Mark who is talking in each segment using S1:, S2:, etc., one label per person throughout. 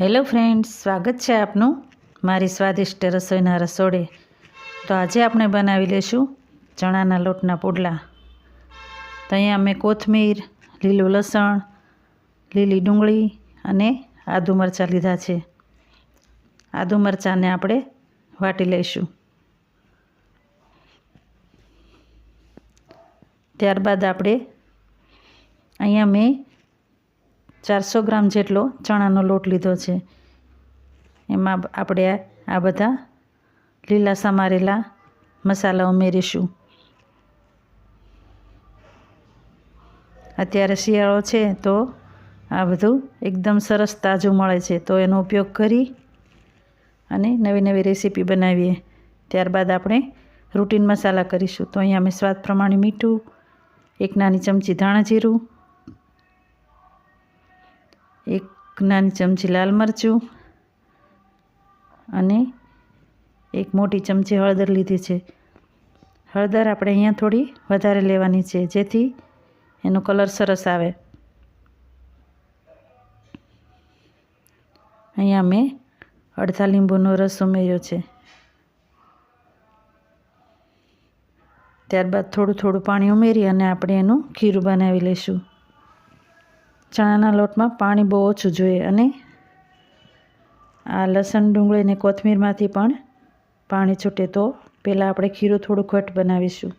S1: Hello friends, સ્વાગત છે આપનું મારી સ્વાદિષ્ટ રસોઈના રસોડે. તો આજે આપણે બનાવી લઈશું ચણાના લોટના પુડલા. તો અહીંયા મેં કોથમીર, લીલું લસણ, લીલી ડુંગળી અને આદુ મરચાં લીધા છે. આદુ મરચાંને આપણે વાટી લઈશું. ત્યારબાદ આપણે અહીંયા મેં ચારસો ગ્રામ જેટલો ચણાનો લોટ લીધો છે. એમાં આપણે આ બધા લીલા સમારેલા મસાલા ઉમેરીશું. અત્યારે શિયાળો છે તો આ બધું એકદમ સરસ તાજું મળે છે. તો એનો ઉપયોગ કરી અને નવી નવી રેસીપી બનાવીએ. ત્યારબાદ આપણે રૂટીન મસાલા કરીશું. તો અહીંયા મેં સ્વાદ પ્રમાણે મીઠું, એક નાની ચમચી ધાણા જીરું એક નાની ચમચી લાલ મરચું અને એક મોટી ચમચી હળદર લીધી છે. હળદર આપણે અહીંયા થોડી વધારે લેવાની છે, જેથી એનો કલર સરસ આવે. અહીંયા મેં અડધા લીંબુનો રસ ઉમેર્યો છે. ત્યારબાદ થોડું થોડું પાણી ઉમેરી અને આપણે એનું ખીરું બનાવી લઈશું. ચણાના લોટમાં પાણી બહુ ઓછું જોઈએ અને આ લસણ, ડુંગળી અને કોથમીરમાંથી પણ પાણી છૂટે તો પહેલાં આપણે ખીરું થોડું ઘટ બનાવીશું.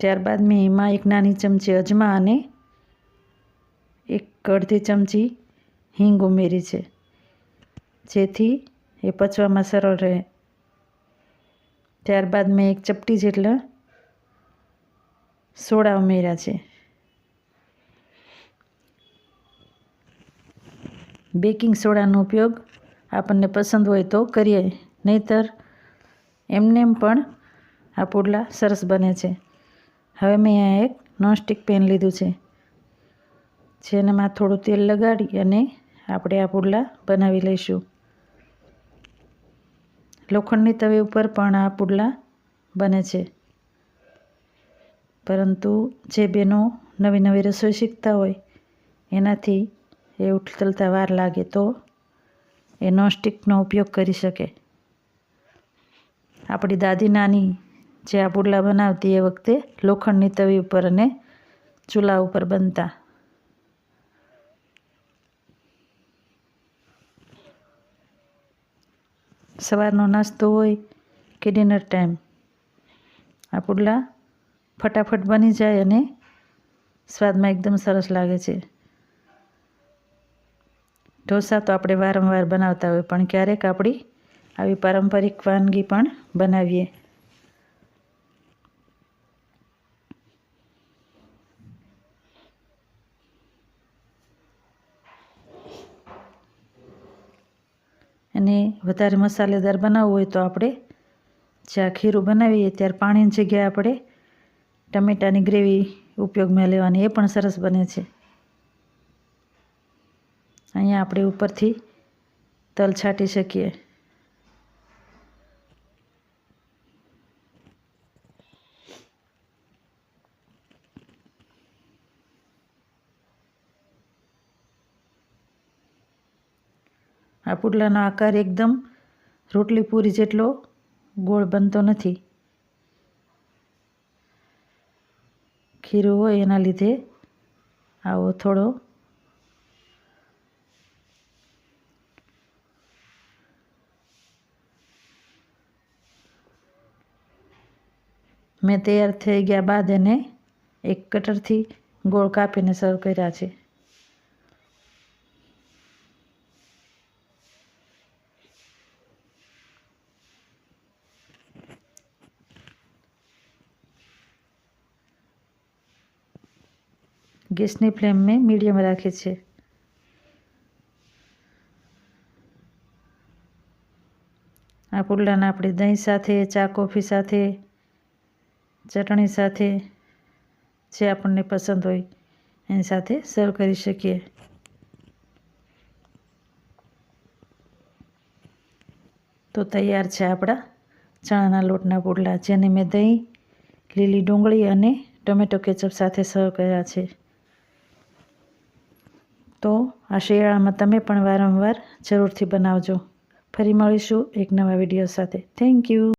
S1: ત્યારબાદ મેં એમાં એક નાની ચમચી અજમા અને એક અડધી ચમચી હિંગ ઉમેરી છે, જેથી એ પચવામાં સરળ રહે. ત્યારબાદ મેં એક ચપટી જેટલા સોડા ઉમેર્યા છે. બેકિંગ સોડાનો ઉપયોગ આપણને પસંદ હોય તો કરીએ, નહીતર એમનેમ પણ આ પુડલા સરસ બને છે. હવે મેં અહીંયા એક નોનસ્ટિક પેન લીધું છે, જેનામાં થોડું તેલ લગાડી અને આપણે આ પુડલા બનાવી લઈશું. લોખંડની તવી ઉપર પણ આ પુડલા બને છે. પરંતુ જે બહેનો નવી નવી રસોઈ શીખતા હોય, એનાથી એ ઉથલતા વાર લાગે તો એ નોનસ્ટિકનો ઉપયોગ કરી શકે. આપણી દાદી નાની જે આ પુડલા બનાવતી એ વખતે લોખંડની તવી ઉપર અને ચૂલા ઉપર બનતા. સવારનો નાસ્તો હોય કે ડિનર ટાઈમ આ પુડલા ફટાફટ બની જાય અને સ્વાદમાં એકદમ સરસ લાગે છે. ઢોસા તો આપણે વારંવાર બનાવતા હોય, પણ ક્યારેક આપણી આવી પારંપરિક વાનગી પણ બનાવીએ. અને વધારે મસાલેદાર બનાવવું હોય તો આપણે જ્યાં ખીરું બનાવીએ. ત્યારે પાણીની જગ્યાએ આપણે ટમેટાની ગ્રેવી ઉપયોગમાં લેવાની, એ પણ સરસ બને છે. અહીંયા આપણે ઉપરથી તલ છાંટી શકીએ. આ પુડલાનો આકાર એકદમ રોટલી પૂરી જેટલો ગોળ બનતો નથી. ખીરું હોય એના લીધે આવો થોડો મેં તૈયાર થઈ ગયા બાદ એને એક કટરથી ગોળ કાપીને સર્વ કર્યા છે. ગેસની ફ્લેમ મેં મીડિયમ રાખી છે. આ પુડલાને આપણે દહીં સાથે, ચા કોફી સાથે, ચટણી સાથે જે આપણને પસંદ હોય એની સાથે સર્વ કરી શકીએ. તો તૈયાર છે આપણા ચણાના લોટના પુડલા, જેને મેં દહીં, લીલી ડુંગળી અને ટમેટો કેચઅપ સાથે સર્વ કર્યા છે. તો આ શિયાળામાં તમે પણ વારંવાર જરૂરથી બનાવજો. ફરી મળીશું એક નવા વીડિયો સાથે. Thank you